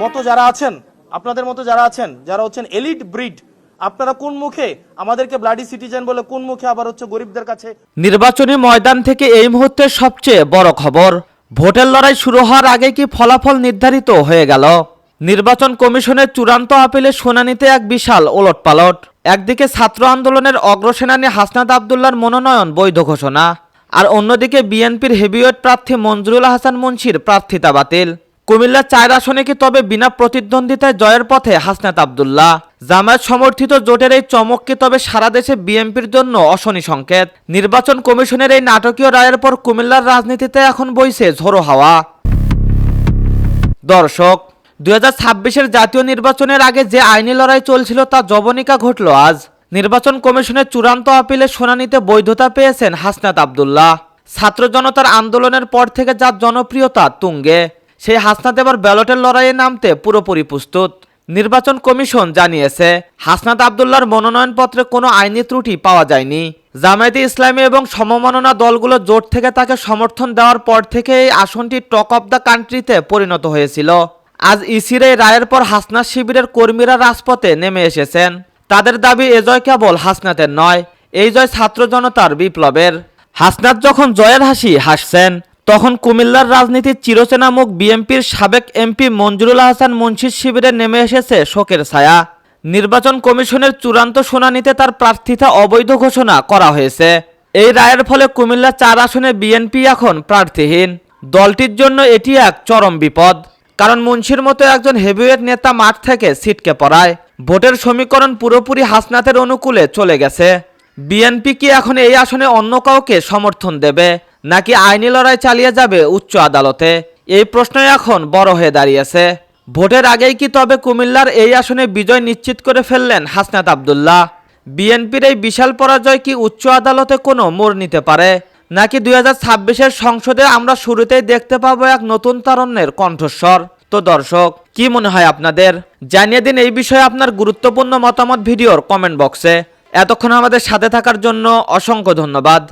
মতো যারা আছেন, আপনাদের মতো যারা আছেন, যারা হচ্ছেন এলিট ব্রিড, আপনারা কোন মুখে আমাদেরকে ব্লাডি সিটিজেন বলে কোন মুখে আবার হচ্ছে গরিবদের কাছে? নির্বাচনী ময়দান থেকে এই মুহূর্তে সবচেয়ে বড় খবর, ভোটের লড়াই শুরু হওয়ার আগে কি ফলাফল নির্ধারিত হয়ে গেল? নির্বাচন কমিশনের চূড়ান্ত আপিলের শুনানিতে এক বিশাল ওলটপালট। একদিকে ছাত্র আন্দোলনের অগ্রসেনানী হাসনাত আবদুল্লার মনোনয়ন বৈধ ঘোষণা, আর অন্যদিকে বিএনপির হেভিওয়েট প্রার্থী মঞ্জুরুল হাসান মুন্সির প্রার্থিতা বাতিল। কুমিল্লা চার আসনে কি তবে বিনা প্রতিদ্বন্দ্বিতায় জয়ের পথে হাসনাত আবদুল্লাহ? জামায়াত সমর্থিত জোটের এই চমককে তবে সারা দেশে বিএনপির জন্য অশনি সংকেত? নির্বাচন কমিশনের এই নাটকীয় রায়ের পর কুমিল্লার রাজনীতিতে এখন বইছে ঝোড়ো হাওয়া। দর্শক, দুই হাজার ছাব্বিশের জাতীয় নির্বাচনের আগে যে আইনি লড়াই চলছিল তা জবনিকা ঘটল আজ। নির্বাচন কমিশনের চূড়ান্ত আপিলে শুনানিতে বৈধতা পেয়েছেন হাসনাত আবদুল্লাহ। ছাত্র জনতার আন্দোলনের পর থেকে যার জনপ্রিয়তা তুঙ্গে। সেই হাসনাত এবার ব্যালটের লড়াইয়ে নামতে পুরোপুরি প্রস্তুত। নির্বাচন কমিশন জানিয়েছে, হাসনাত আবদুল্লাহর মনোনয়নপত্রে কোনো আইনি ত্রুটি পাওয়া যায়নি। জামায়াতে ইসলামী এবং সমমননা দলগুলো জোট থেকে তাকে সমর্থন দেওয়ার পর থেকে এই আসনটি টক অব দ্য কান্ট্রিতে পরিণত হয়েছিল। আজ ইসির এই রায়ের পর হাসনাত শিবিরের কর্মীরা রাজপথে নেমে এসেছেন। তাদের দাবি, এ জয় কেবল হাসনাতের নয়, এই জয় ছাত্র জনতার বিপ্লবের। হাসনাত যখন জয়ের হাসি হাসছেন তখন কুমিল্লার রাজনীতির চিরচেনা মুখ বিএনপির সাবেক এমপি মঞ্জুরুল হাসান মুন্সির শিবিরে নেমে এসেছে শোকের ছায়া। নির্বাচন কমিশনের চূড়ান্ত শুনানিতে তার প্রার্থিতা অবৈধ ঘোষণা করা হয়েছে। এই রায়ের ফলে কুমিল্লা চার আসনে বিএনপি এখন প্রার্থীহীন। দলটির জন্য এটি এক চরম বিপদ। কারণ মুন্সির মতো একজন হেভিওয়েট নেতা মাঠ থেকে ছিটকে পড়ায়। ভোটের সমীকরণ পুরোপুরি হাসনাতের অনুকূলে চলে গেছে। বিএনপি কি এখন এই আসনে অন্য কাউকে সমর্থন দেবে? নাকি আইনি লড়াই চালিয়ে যাবে উচ্চ আদালতে? এই প্রশ্নই এখন বড় হয়ে দাঁড়িয়েছে। ভোটের আগেই কি তবে কুমিল্লার এই আসনে বিজয় নিশ্চিত করে ফেললেন হাসনাত আবদুল্লাহ? বিএনপির এই বিশাল পরাজয় কি উচ্চ আদালতে কোনো মোড় নিতে পারে? নাকি দুই হাজার ছাব্বিশের সংসদে আমরা শুরুতেই দেখতে পাবো এক নতুন তারণ্যের কণ্ঠস্বর? তো দর্শক, কি মনে হয় আপনাদের? জানিয়ে দিন এই বিষয়ে আপনার গুরুত্বপূর্ণ মতামত ভিডিওর কমেন্ট বক্সে। এতক্ষণ আমাদের সাথে থাকার জন্য অসংখ্য ধন্যবাদ।